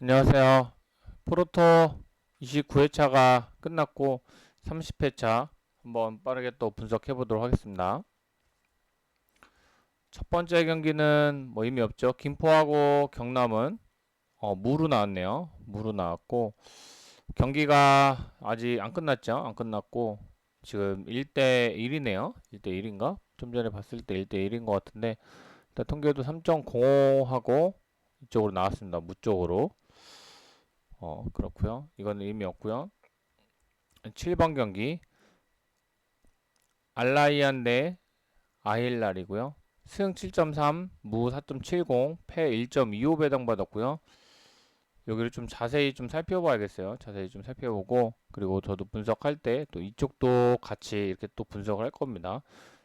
안녕하세요. 프로토 29회차가 끝났고 30회차 한번 빠르게 또 분석해 보도록 하겠습니다. 첫 번째 경기는 뭐 의미 없죠. 김포하고 경남은 어, 무로 나왔네요. 무로 나왔고 경기가 아직 안 끝났죠. 안 끝났고 지금 1대 1이네요. 1대 1인가? 좀 전에 봤을 때 1대 1인 것 같은데 일단 통계도 3.05하고 이쪽으로 나왔습니다. 무 쪽으로. 어, 그렇고요. 이건 의미 없고요. 7번 경기 알라이안 대 아힐랄이고요. 승 7.3, 무 4.70, 패 1.25 배 당받았고요. 여기를 좀 자세히 좀 살펴봐야겠어요. 자세히 좀 살펴보고 그리고 저도 분석할 때 또 이쪽도 같이 이렇게 또 분석을 할 겁니다.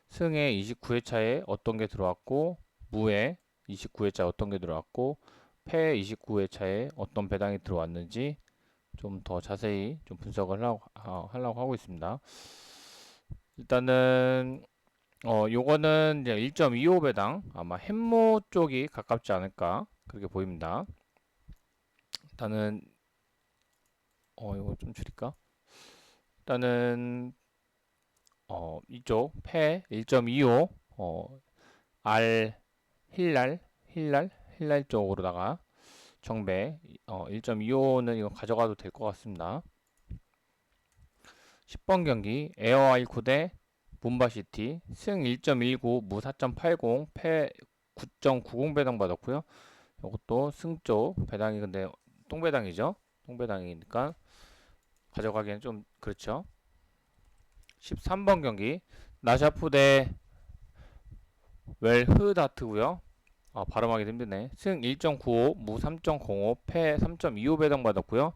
승의 29회차에 어떤 게 들어왔고 무에 29회차 어떤 게 들어왔고 패 29회차에 어떤 배당이 들어왔는지 좀 더 자세히 좀 분석을 하려고, 아, 하려고 하고 있습니다. 일단은 어 요거는 이제 1.25 배당 아마 햄모 쪽이 가깝지 않을까 그렇게 보입니다. 일단은 어 이거 좀 줄일까? 일단은 어 이쪽 패 1.25 어 알 힐랄 힐랄 힐랄 쪽으로다가 정배 어 1.25는 이거 가져가도 될 것 같습니다. 10번 경기 에어 아이코 대 문바시티 승 1.19 무 4.80 패 9.90 배당 받았고요. 이것도 승 쪽 배당이 근데 똥배당이죠. 똥배당이니까 가져가기엔 좀 그렇죠. 13번 경기 나샤프 대 웰흐다트고요. 아, 발음하기 힘드네. 승 1.95, 무 3.05, 패 3.25 배당 받았고요.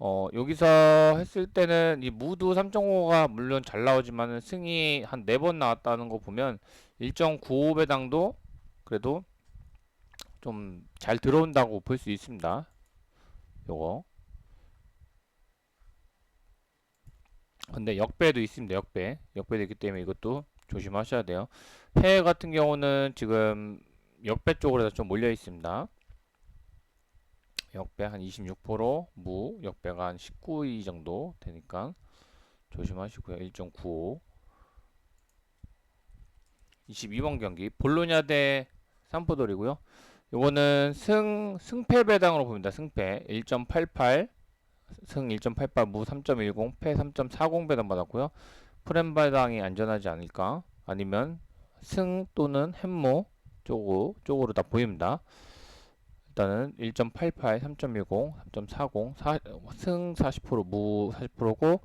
어, 여기서 했을 때는 이 무도 3.5가 물론 잘 나오지만 승이 한 4번 나왔다는 거 보면 1.95 배당도 그래도 좀 잘 들어온다고 볼 수 있습니다. 요거. 근데 역배도 있습니다. 역배. 역배도 있기 때문에 이것도 조심하셔야 돼요. 해외 같은 경우는 지금 역배 쪽으로 해서 좀 몰려 있습니다. 역배 한 26%, 무 역배가 한 19위 정도 되니까 조심하시고요. 1.95. 22번 경기 볼로냐 대 삼포돌이고요. 요거는 승 승패 배당으로 보입니다. 승패 1.88, 승 1.88, 무 3.10, 패 3.40 배당 받았고요. 프렘 배당이 안전하지 않을까? 아니면 승 또는 햄모 쪽으로, 쪽으로 다 보입니다. 일단은 1.88, 3.10, 3.40, 4, 승 40%, 무 40%고,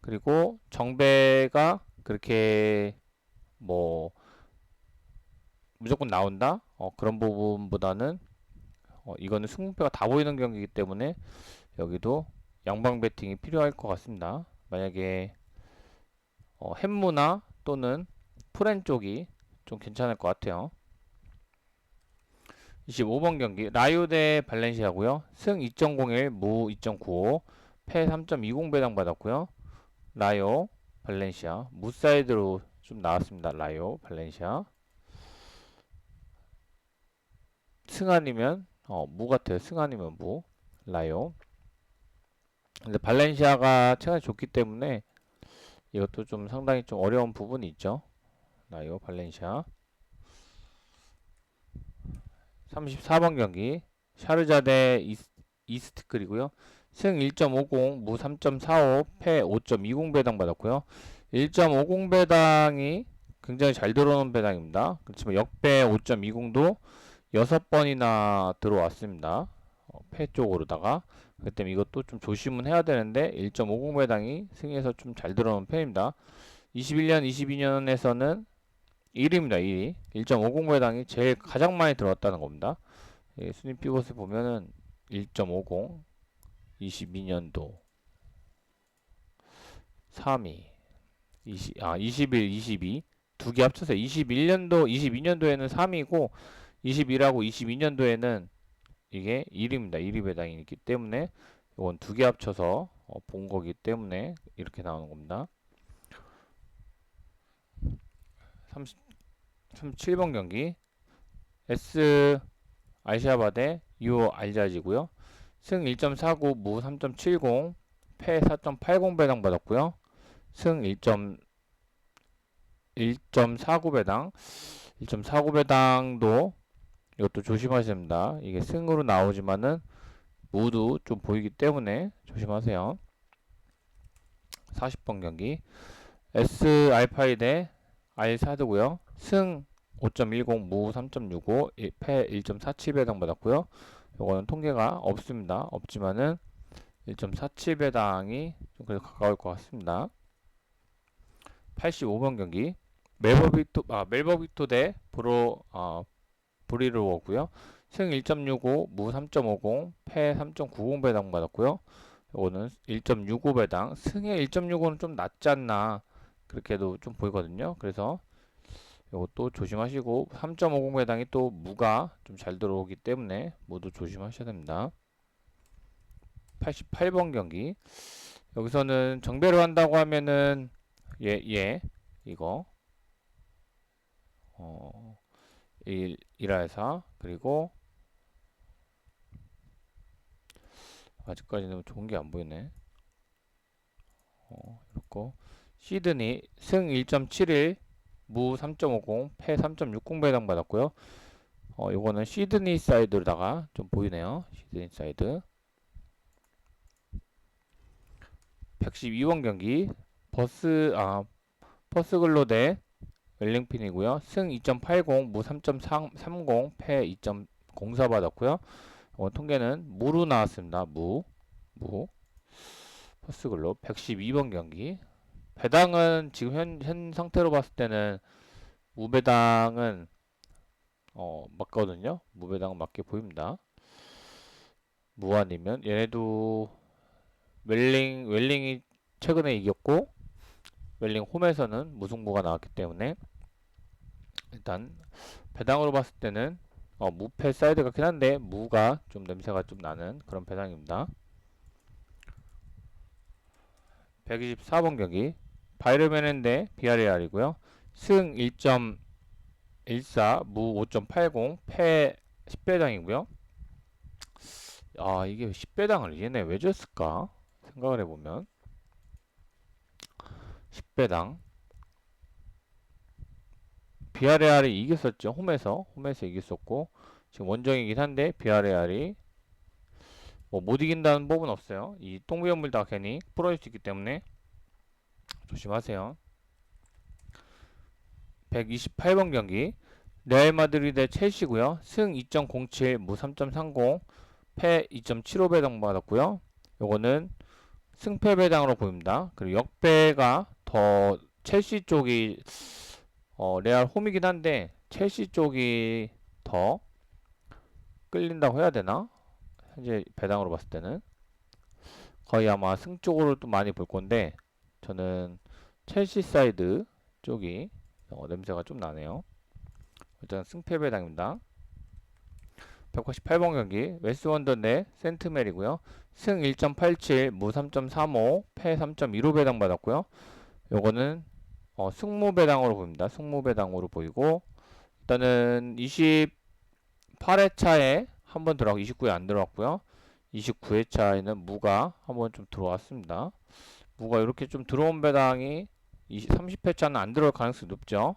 그리고 정배가 그렇게 뭐 무조건 나온다? 어, 그런 부분보다는 어, 이거는 승부가 다 보이는 경기이기 때문에 여기도 양방 배팅이 필요할 것 같습니다. 만약에 어, 햄무나 또는 프렌 쪽이 좀 괜찮을 것 같아요. 25번 경기 라이오 대 발렌시아고요. 승 2.01, 무 2.95, 패 3.20 배당 받았고요. 라이오, 발렌시아, 무 사이드로 좀 나왔습니다. 라이오, 발렌시아. 승 아니면 어, 무 같아요. 승 아니면 무. 라이오. 근데 발렌시아가 체감이 좋기 때문에 이것도 좀 상당히 좀 어려운 부분이 있죠. 라이오, 발렌시아. 34번 경기 샤르자 대 이스, 트클이고요. 승 1.50, 무 3.45, 패 5.20 배당 받았고요. 1.50 배당이 굉장히 잘 들어오는 배당입니다. 그렇지만 역배 5.20도 6번이나 들어왔습니다. 어, 패 쪽으로다가 그렇기 때문에 이것도 좀 조심은 해야 되는데 1.50 배당이 승에서 좀 잘 들어오는 편입니다. 21년, 22년에서는 1위입니다. 1위. 1.50 배당이 제일 가장 많이 들어왔다는 겁니다. 예, 순위 피벗에 보면은 1.50 22년도 3위 20, 아, 21, 22 두 개 합쳐서 21년도 22년도에는 3위고 21하고 22년도에는 이게 1위입니다. 1위 배당이 있기 때문에 이건 두 개 합쳐서 어, 본 거기 때문에 이렇게 나오는 겁니다. 30, 37번 경기 S 대 U 알자지고요. 승 1.49, 무 3.70, 패 4.80 배당 받았고요. 승 1. 1.49 배당, 1.49 배당도 이것도 조심하셔야 됩니다. 이게 승으로 나오지만은 무도 좀 보이기 때문에 조심하세요. 40번 경기 S 알파이 대 R4드고요. 승 5.10, 무 3.65, 패 1.47 배당 받았고요. 요거는 통계가 없습니다. 없지만은 1.47 배당이 좀 그래도 가까울 것 같습니다. 85번 경기 멜버빅토 아 멜버빅토 대 브로 아 브리로고요. 승 1.65, 무 3.50, 패 3.90 배당 받았고요. 요거는 1.65 배당. 승의 1.65는 좀 낮지 않나 그렇게도 좀 보이거든요. 그래서 요것도 조심하시고 3.50 배당이 또 무가 좀 잘 들어오기 때문에 모두 조심하셔야 됩니다. 88번 경기. 여기서는 정배로 한다고 하면은 예, 예, 이거. 어, 1, 1화에서 그리고 아직까지는 좋은 게 안 보이네. 어, 이렇고. 시드니 승 1.71, 무 3.50, 패 3.60 배당 받았고요. 어, 요거는 시드니 사이드로다가 좀 보이네요. 시드니 사이드. 112번 경기 버스 아 퍼스글로 대 웰링핀이고요. 승 2.80, 무 3.30, 패 2.04 받았고요. 어, 통계는 무로 나왔습니다. 무, 무. 퍼스글로 112번 경기. 배당은 지금 현, 현 상태로 봤을 때는 무배당은 어, 맞거든요. 무배당은 맞게 보입니다. 무한이면 얘네도 웰링 웰링이 최근에 이겼고 웰링 홈에서는 무승부가 나왔기 때문에 일단 배당으로 봤을 때는 어, 무패 사이드 같긴 한데 무가 좀 냄새가 좀 나는 그런 배당입니다. 124번 경기 바이르메넨 대 비아레알이고요. 승 1.14, 무 5.80, 패 10배당이고요. 아 이게 10배당을 얘네 왜 줬을까? 생각을 해보면. 10배당. 비아레알이 이겼었죠. 홈에서. 홈에서 이겼었고. 지금 원정이긴 한데 비아레알이 뭐 못 이긴다는 법은 없어요. 이 똥비연물 다 괜히 풀어질 수 있기 때문에 조심하세요. 128번 경기. 레알 마드리드 첼시고요. 승 2.07 무 3.30 패 2.75 배당 받았고요. 요거는 승패 배당으로 보입니다. 그리고 역배가 더 첼시 쪽이 어, 레알 홈이긴 한데 첼시 쪽이 더 끌린다고 해야 되나? 현재 배당으로 봤을 때는. 거의 아마 승 쪽으로 또 많이 볼 건데 저는 첼시 사이드 쪽이 어, 냄새가 좀 나네요. 일단 승패 배 당입니다. 198번 경기 웨스원더 대 센트멜이고요. 승 1.87, 무 3.35, 패 3.15 배당 받았고요. 요거는 어, 승무 배당으로 보입니다. 승무 배당으로 보이고 일단은 28회차에 한 번 들어가고 29에 안 들어왔고요. 29회차에는 무가 한 번 좀 들어왔습니다. 무가 이렇게 좀 들어온 배당이 20, 30회차는 안 들어올 가능성이 높죠.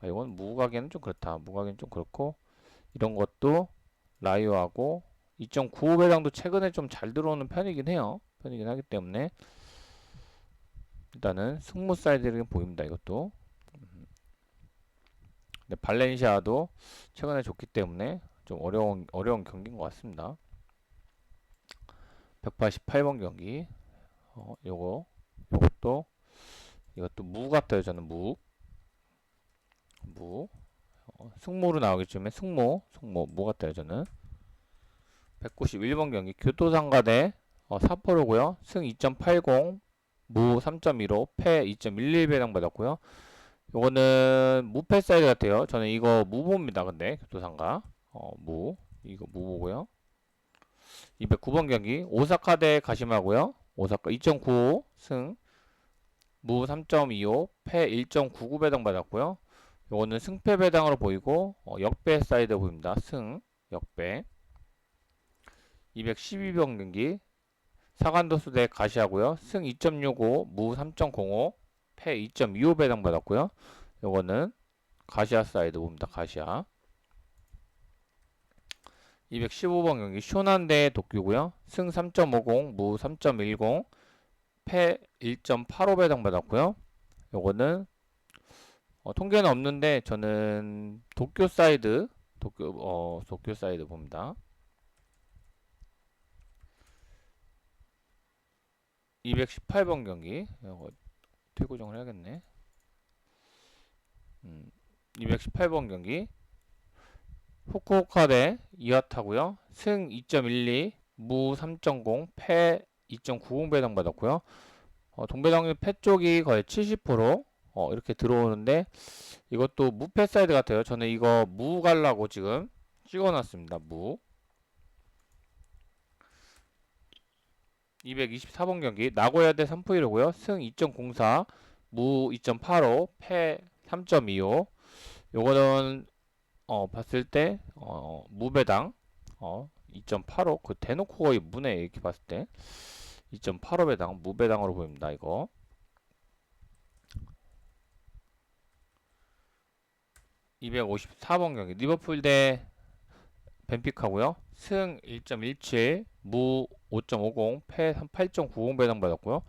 아, 이건 무가기는 좀 그렇다. 무가기는 좀 그렇고 이런 것도 라이오하고 2.95 배당도 최근에 좀 잘 들어오는 편이긴 해요. 편이긴 하기 때문에 일단은 승무 사이드는 보입니다. 이것도. 근데 발렌시아도 최근에 좋기 때문에 좀 어려운 어려운 경기인 것 같습니다. 188번 경기. 어, 요거 요것도 이것도 무 같아요. 저는 무. 무. 어, 승무로 나오겠지만 승무, 승무 무 같아요. 저는. 191번 경기 교토상가 대 어, 사포로고요. 승 2.80, 무 3.15, 패 2.11 배 당 받았고요. 요거는 무패 사이드 같아요. 저는 이거 무보입니다. 근데 교토상가 어, 무 이거 무보고요. 209번 경기 오사카 대 가시마고요. 오사카 2.95 승, 무 3.25, 패 1.99 배당 받았고요. 요거는 승패 배당으로 보이고 어, 역배 사이드 보입니다. 승, 역배. 212번 경기 사관도수 대 가시하고요. 승 2.65, 무 3.05, 패 2.25 배당 받았고요. 요거는 가시아 사이드 봅니다. 가시아. 215번 경기 쇼난 대 도쿄고요. 승 3.50, 무 3.10, 패 1.85 배 당 받았고요. 요거는 어, 통계는 없는데 저는 도쿄 사이드 도쿄 어 도쿄 사이드 봅니다. 218번 경기 이거 퇴고정을 해야겠네. 음, 218번 경기 후쿠오카 대 이와타고요. 승 2.12, 무 3.0, 패 2.90 배당 받았고요. 어, 동배당률 패 쪽이 거의 70% 어, 이렇게 들어오는데 이것도 무패 사이드 같아요. 저는 이거 무 갈라고 지금 찍어놨습니다. 무. 224번 경기 나고야 대 삼프이로고요. 승 2.04, 무 2.85, 패 3.25. 요거는 어 봤을 때 어 무배당 어 2.85. 그 대놓고 거의 무네 이렇게 봤을 때 2.85 배당 무배당으로 보입니다. 이거. (254번) 경기 리버풀 대 벤피카고요 승 1.17, 무 5.50, 패8.90 배당 받았고요.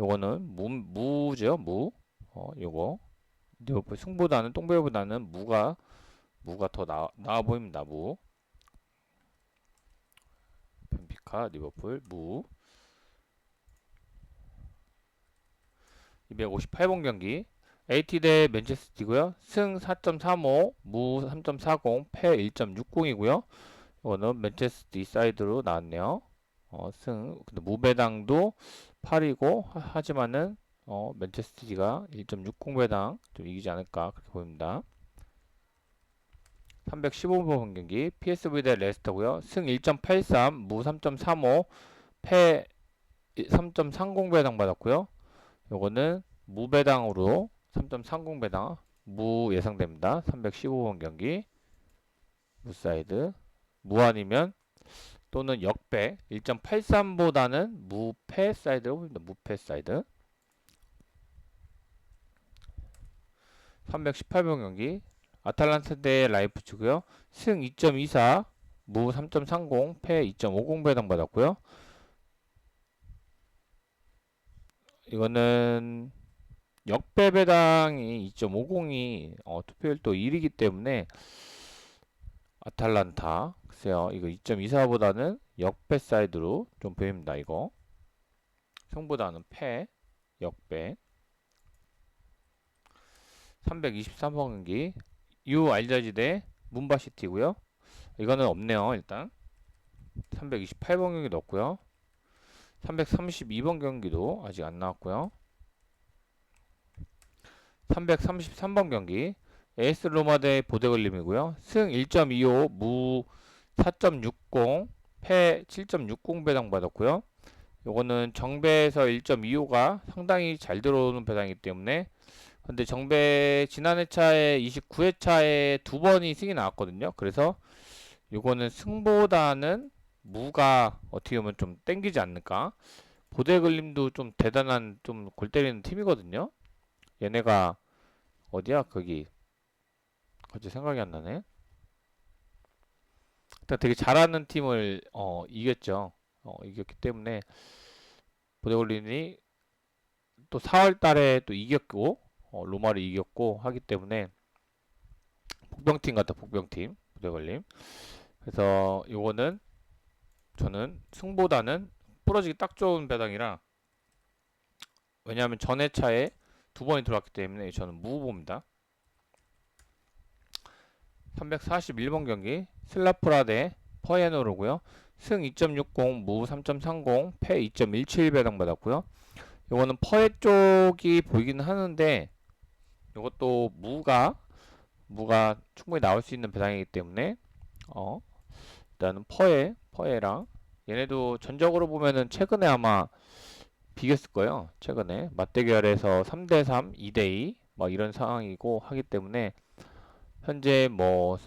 요거는 무, 무죠, 무. 어, 요거. 리버풀 승보다는 똥배보다는 무가 무가 더 나, 나아 보입니다. 무. 벤피카, 리버풀, 무. 258번 경기 AT 대 맨체스티고요. 승 4.35, 무 3.40, 패 1.60이고요. 이거는 맨체스티 사이드로 나왔네요. 어, 승 근데 무배당도 8이고 하 지만은 어, 맨체스티가 1.60 배당 좀 이기지 않을까 그렇게 보입니다. 315번 경기 PSV 대 레스터고요. 승 1.83, 무 3.35, 패 3.30 배당 받았고요. 요거는 무배당으로 3.30 배당 무 예상됩니다. 315번 경기 무사이드 무한이면 또는 역배 1.83보다는 무패 사이드로 보입니다. 무패 사이드 318번 경기 아탈란타 대 라이프치고요. 승 2.24, 무 3.30, 패 2.50 배당 받았고요. 이거는 역배 배당이 2.50이 어, 투표율 또 1이기 때문에 아탈란타 글쎄요 이거 2.24보다는 역배 사이드로 좀 보입니다 이거 승보다는 패 역배 323번 경기 유 알자지 대 문바시티고요 이거는 없네요 일단 328번 경기 넣었고요 332번 경기도 아직 안 나왔고요 333번 경기 에이스 로마 대 보데글림이고요. 승 1.25, 무 4.60, 패 7.60 배당 받았고요. 요거는 정배에서 1.25가 상당히 잘 들어오는 배당이기 때문에 근데 정배 지난 회차에 29회차에 두 번이 승이 나왔거든요. 그래서 요거는 승보다는 무가 어떻게 보면 좀 땡기지 않을까. 보데글림도 좀 대단한 좀 골 때리는 팀이거든요. 얘네가 어디야 거기 갑자기 생각이 안 나네. 일단 되게 잘하는 팀을 어, 이겼죠. 어, 이겼기 때문에 보데올린이 또 4월 달에 또 이겼고 어, 로마를 이겼고 하기 때문에 복병팀 같다 복병팀 보데올림 그래서 요거는 저는 승보다는 부러지기 딱 좋은 배당이라 왜냐하면 전회차에 두 번이 들어왔기 때문에 저는 무후보입니다. 341번 경기 슬라프라 대 퍼에노르고요. 승 2.60, 무 3.30, 패 2.17 배당 받았고요. 이거는 퍼에 쪽이 보이긴 하는데 이것도 무가 무가 충분히 나올 수 있는 배당이기 때문에 어 일단은 퍼에 퍼에랑 얘네도 전적으로 보면은 최근에 아마 비겼을 거예요. 최근에 맞대결에서 3대3, 2대2 막 이런 상황이고 하기 때문에 현재 뭐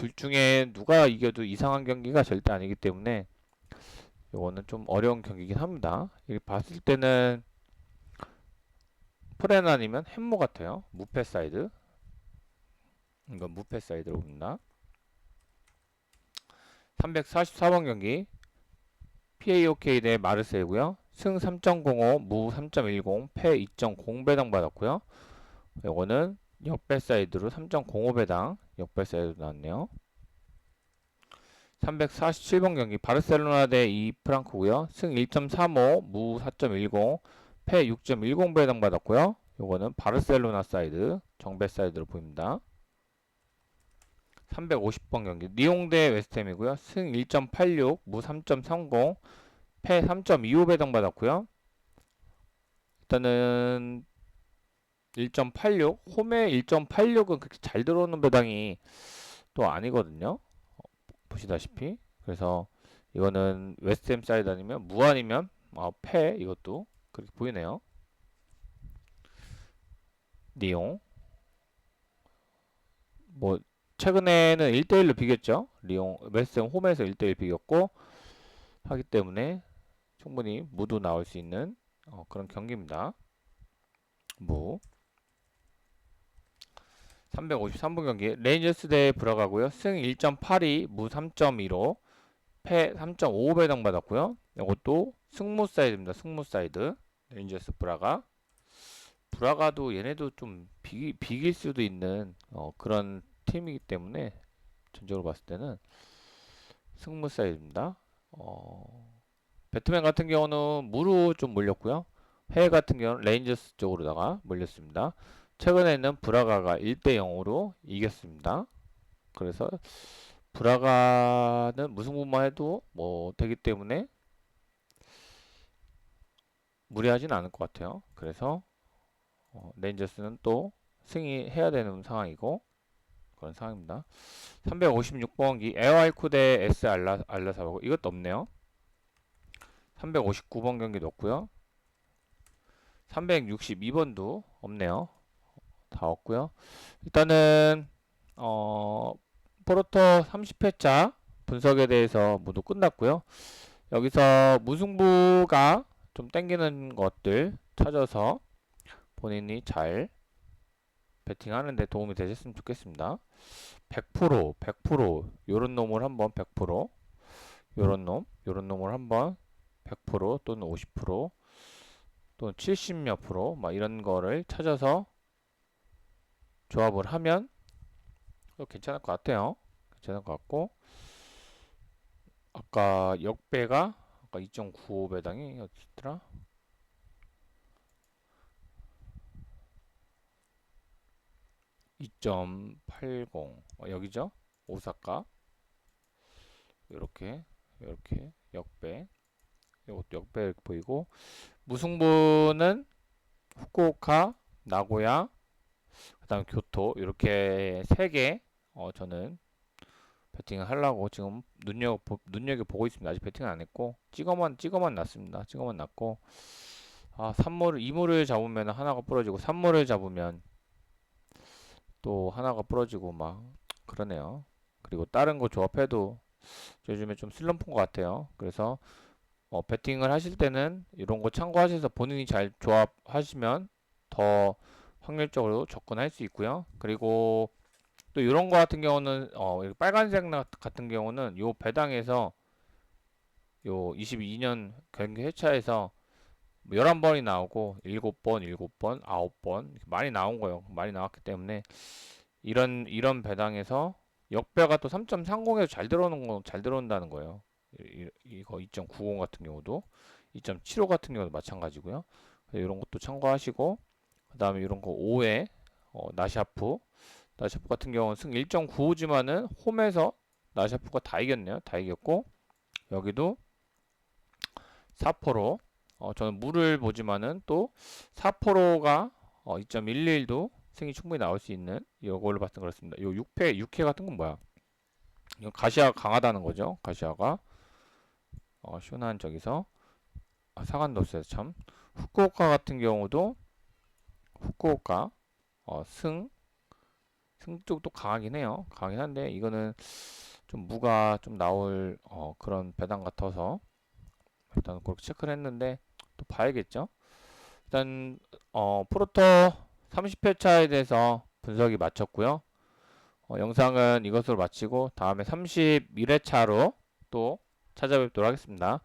둘 중에 누가 이겨도 이상한 경기가 절대 아니기 때문에 이거는 좀 어려운 경기긴 합니다. 이렇게 봤을 때는 프렌 아니면 햄모 같아요. 무패 사이드. 이건 무패 사이드로 봅니다. 344번 경기 PAOK 대 마르세이고요. 승 3.05, 무 3.10, 패 2.0 배당 받았고요. 이거는 역배 사이드로 3.05 배당 역배 사이드 나왔네요. 347번 경기 바르셀로나 대 이 프랑크고요. 승 1.35, 무 4.10, 패6.10 배당 받았고요. 요거는 바르셀로나 사이드 정배 사이드로 보입니다. 350번 경기 리옹 대 웨스트햄이고요. 승 1.86, 무 3.30, 패 3.25 배당 받았고요. 일단은 1.86 홈에 1.86은 그렇게 잘 들어오는 배당이 또 아니거든요. 어, 보시다시피 그래서 이거는 웨스트햄 사이드 아니면 무 아니면 어, 패 이것도 그렇게 보이네요. 리옹 뭐 최근에는 1대1로 비겼죠. 리옹 웨스트햄 홈에서 1대1 비겼고 하기 때문에 충분히 무도 나올 수 있는 어, 그런 경기입니다. 무 353분 경기 레인저스 대 브라가고요. 승 1.82, 무 3.15, 패3.5 배당 받았고요. 이것도 승무 사이드입니다. 승무 사이드 레인저스 브라가 브라가도 얘네도 좀 비, 비길 수도 있는 어, 그런 팀이기 때문에 전적으로 봤을 때는 승무 사이드입니다. 어, 배트맨 같은 경우는 무로 좀 몰렸고요. 해외 같은 경우는 레인저스 쪽으로다가 몰렸습니다. 최근에는 브라가가 1대 0으로 이겼습니다. 그래서 브라가는 무승부만 해도 뭐 되기 때문에 무리하진 않을 것 같아요. 그래서 어, 레인저스는 또 승리해야 되는 상황이고 그런 상황입니다. 356번기 에어아이쿠 대 S 알라 알라사바고 이것도 없네요. 359번 경기 넣었고요. 362번도 없네요. 다 없고요. 일단은 어 포르토 30회차 분석에 대해서 모두 끝났고요. 여기서 무승부가 좀 땡기는 것들 찾아서 본인이 잘 배팅하는데 도움이 되셨으면 좋겠습니다. 100% 100% 요런 놈을 한번 100% 요런 놈 요런 놈을 한번 100% 또는 50% 또는 70몇 프로 막 이런 거를 찾아서 조합을 하면 괜찮을 것 같아요. 괜찮을 것 같고 아까 역배가 아까 2.95배당이 어디더라? (2.80) 어, 여기죠? 오사카? 이렇게 이렇게. 역배. 이것도 역배 보이고. 무승부는 후쿠오카 나고야 그 다음 교토. 이렇게 세개 어, 저는 배팅을 하려고 지금 눈여겨 눈여겨 보고 있습니다. 아직 배팅을 안 했고 찍어만 찍어만 놨습니다. 찍어만 놨고 아 3모를 2모를 잡으면 하나가 부러지고 3모를 잡으면 또 하나가 부러지고 막 그러네요. 그리고 다른 거 조합해도 요즘에 좀 슬럼프인 것 같아요. 그래서 어, 배팅을 하실 때는 이런 거 참고하셔서 본인이 잘 조합하시면 더 확률적으로 접근할 수 있고요. 그리고 또 이런 거 같은 경우는 어, 빨간색 같은 경우는 요 배당에서 요 22년 경기 회차에서 11번이 나오고 7번, 7번, 9번 많이 나온 거예요. 많이 나왔기 때문에 이런 이런 배당에서 역배가 또 3.30에서 잘 들어오는 거 잘 들어온다는 거예요. 이, 이거 2.90 같은 경우도 2.75 같은 경우도 마찬가지고요. 이런 것도 참고하시고 그 다음에 이런 거 5회 어, 나샤프 나샤프 같은 경우는 승 1.95지만은 홈에서 나샤프가 다 이겼네요. 다 이겼고 여기도 4포로 어, 저는 물을 보지만은 또 4포로가 어, 2.11도 승이 충분히 나올 수 있는 이걸로 때 그렇습니다. 요 6회 6회 같은 건 뭐야? 이건 가시아가 강하다는 거죠. 가시아가 어, 시원한 저기서 아, 사간도스에서 참 후쿠오카 같은 경우도 후쿠오카 어, 승 승 쪽도 강하긴 해요. 강하긴 한데 이거는 좀 무가 좀 나올 어, 그런 배당 같아서 일단 그렇게 체크를 했는데 또 봐야겠죠. 일단 어, 프로토 30회차에 대해서 분석이 마쳤고요. 어, 영상은 이것으로 마치고 다음에 31회차로 또 찾아뵙도록 하겠습니다.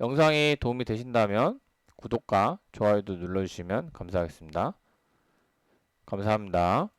영상이 도움이 되신다면 구독과 좋아요도 눌러주시면 감사하겠습니다. 감사합니다.